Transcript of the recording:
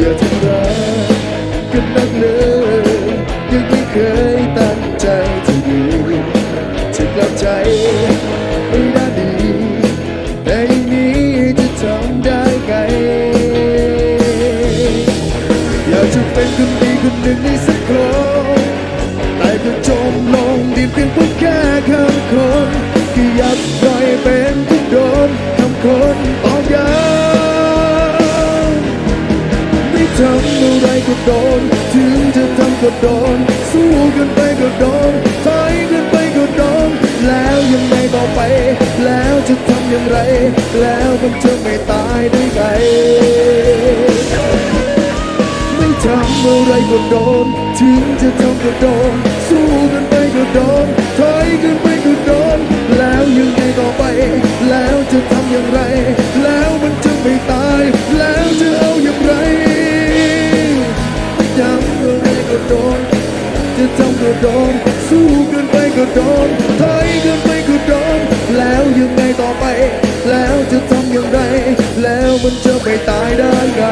อย่าทำร้ายกันนักเลยยังไม่เคยตั้งใจจะดีจะกลับใจไม่ได้ดีแต่อย่างนี้จะทำได้ไงอยากจะเป็นคนดีคนหนึ่งในสังคมแต่ก็จมลงดินเพียงเพราะแค่คำคนที่อย ทำอะไรก็โดน ถึงจะทำก็โดน สู้กันไปก็โดนถอยกันไปก็โดน แล้วยังไงต่อไป แล้วจะทำอย่างไร แล้วมันจะไม่ตายได้ไงไม่ทำอะไรก็โดน ถึงจะทำก็โดน สู้กันไปก็โดนถอยกัน ไม่ทำอะไรก็โดนจะทำก็โดนสู้กันไปก็โดนถอยกันไปก็โดนแล้วยังไงต่อไป แล้วจะทำอย่างไร แล้วมันจะไม่ตายได้ไง